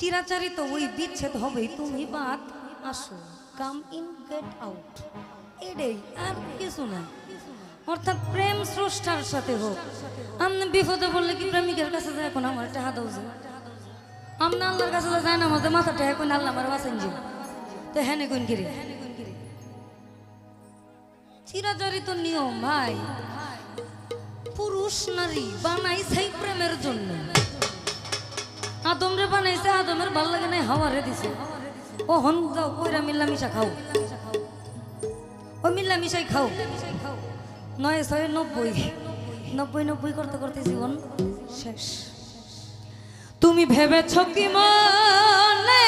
চিরাচারি তো ওই বিচ্ছেদ হবেই তুমি বাদ আসো। কাম ইন গেট আউট এটাই আর কিছু না। অর্থাৎ প্রেম স্রষ্টার সাথে হোক। আপনি বিপদে বললে কি প্রেমিকের কাছে যায় এখন আমার টাকা দাও যে? আপনি আল্লাহর কাছে যায় না, আমাদের মাথাটা এখন আল্লাহ আমার বাঁচেন যে। তো হ্যাঁ কোন কিরে চিরাচরিত নিয়ম, ভাই। পুরুষ নারী বানাইছে প্রেমের জন্য। আদমরে বানাইছে, আদমের ভালো লাগে নাই, হাওয়ারে দিছে। ও হন যাও ওইরা মিল্লামিশা খাও। ও মিল্লামিশাই খাও। নয় ছয় নব্বই নব্বই নব্বই করতে করতে জীবন শেষ। তুমি ভেবেছ কি মনে?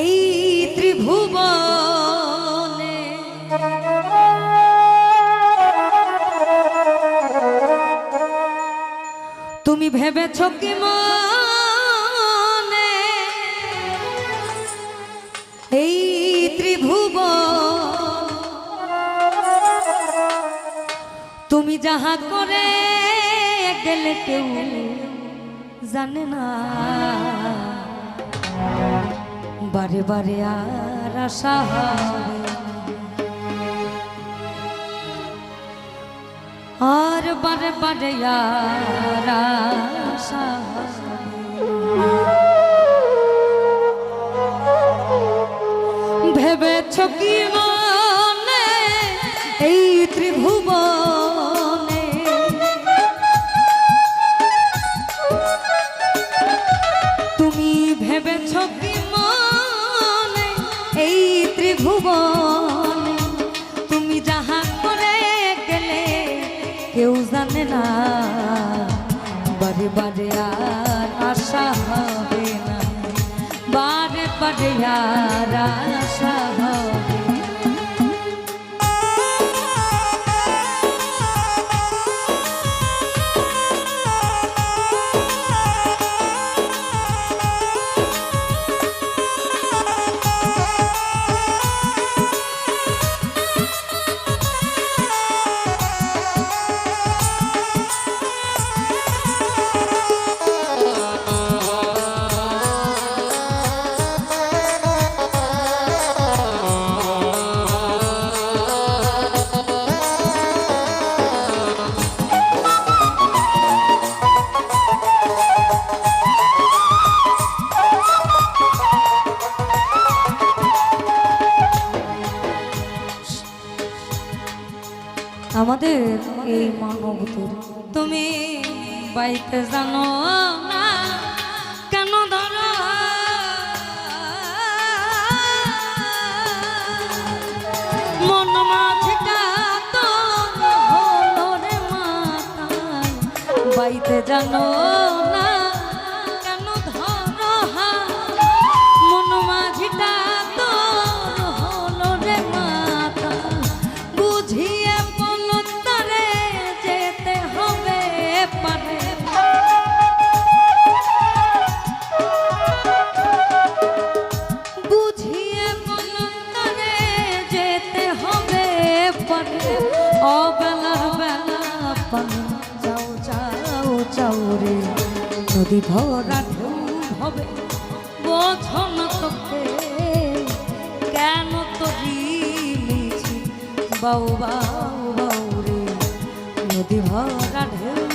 এই ত্রিভুবনে তুমি ভেবেছ কি মনে? এই ত্রিভুব তুমি যাহা করে গেলে কেউ জানে না। বারে বারে আর আশা হবে আর বারে বারে না। ভেবেছ কি মনে জানে না। বারে বারে আর আশা হবে না। বারে বারে আর আশা মানব তুমি বাইতে জানো না কেন ধরো? মন বাইতে জানো। নদী ভরা হবে বোঝন তোকে কেন তরি বাউ বাউ বাউ রে নদী ভরা ঢেউ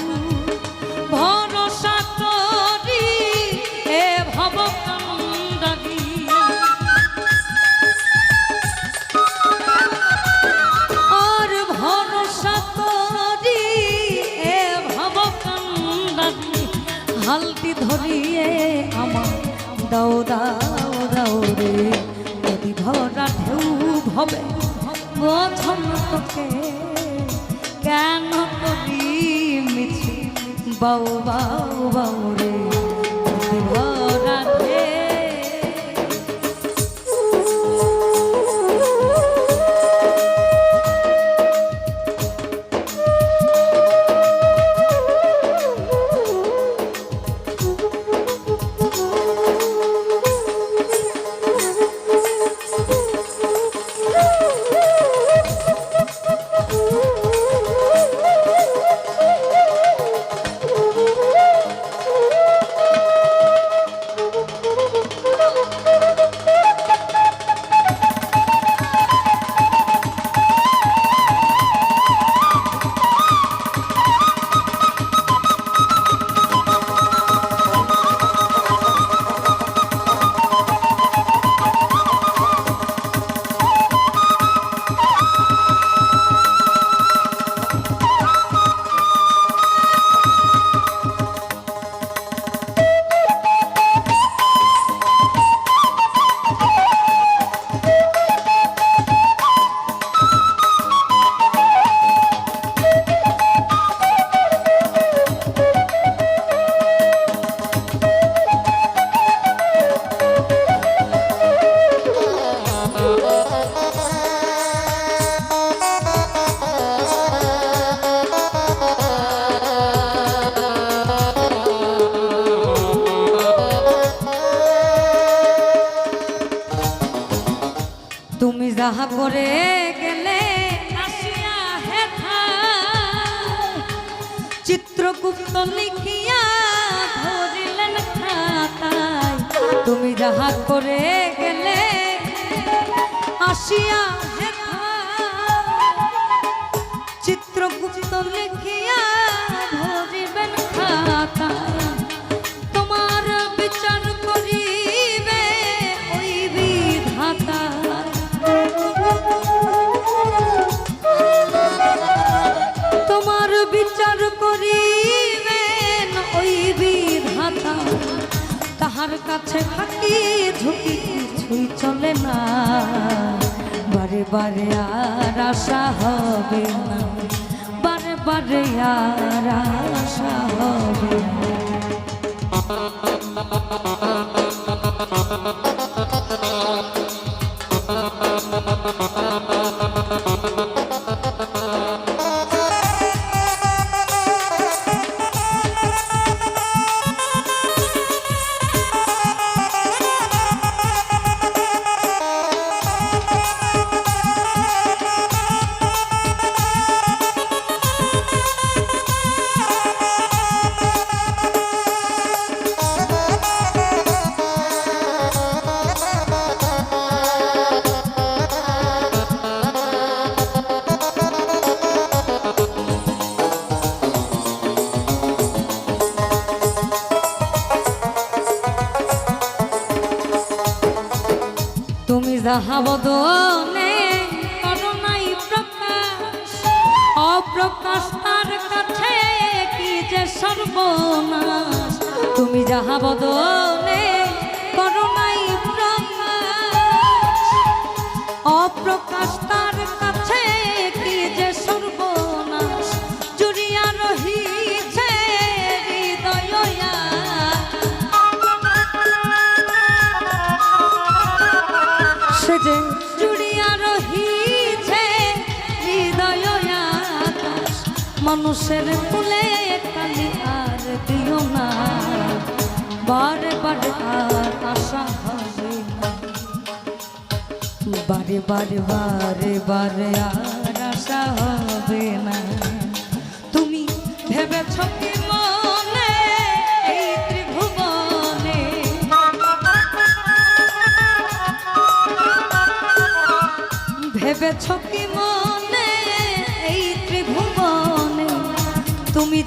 ধরিয়ে আমার দাও দাও দাও রে। যদি ভরা ঢেউ ভবে, প্রথম তোকে কেন করি মিছি? বাউ বাউ বাউ যাহা করে গেলে আসিয়া হেথা। চিত্রগুপ্ত লিখিয়া ধরিলেন খাতায় তুমি যাহা করে গেলে আসিয়া তাহার কাছে থাকি, ঝুঁকি কিছুই চলে না। বারে বারে আর আশা হবে না। বারে বারে আর আশা হবে না। সর্বনাশ তুমি যাহা বদনে মানুষের ফুলে কালি আর দিও না। বারে বারে আর আশা হবে বারে বারে বারে বারে আর আশা হবে না।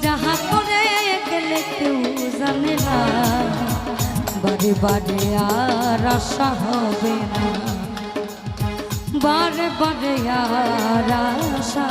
যাহা করে গেলে কেউ জানে না বারে বারে আর আশা হবে না বারে বারে আর আশা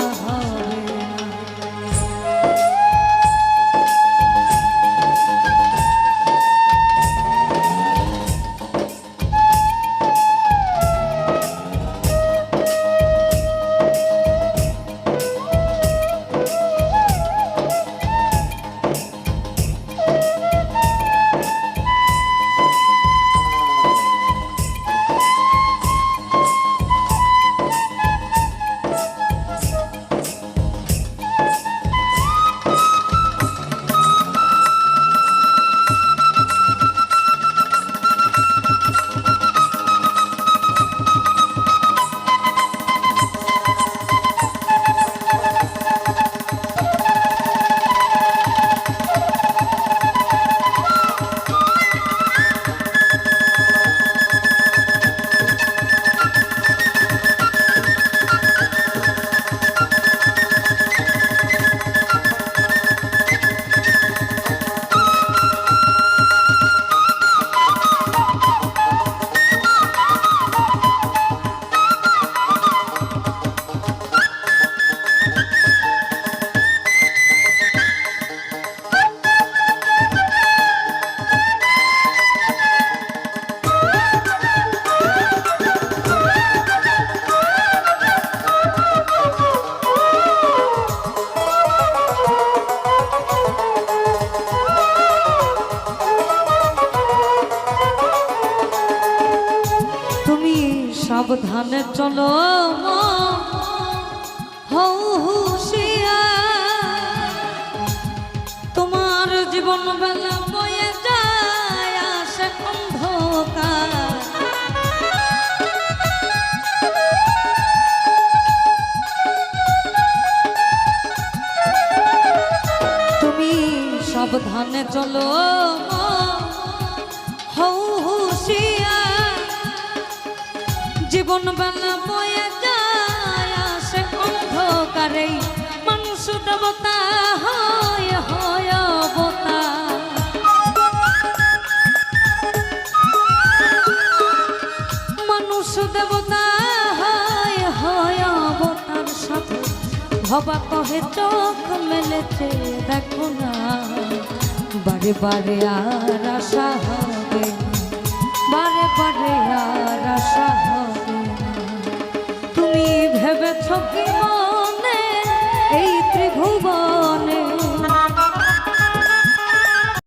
চলো হৌ হুশিয়ার। জীবন বেলা বয়ে যায়, আসে অন্ধকারে মানুষ দেবতা হয় হয় মানুষ দেবতা হয় হয় সাথে। ভবা কহে চোখ মেলেছে, দেখো না। বারে বারে আর আশা হবে। বারে বারে আর আশা হবে তুমি ভেবেছ কি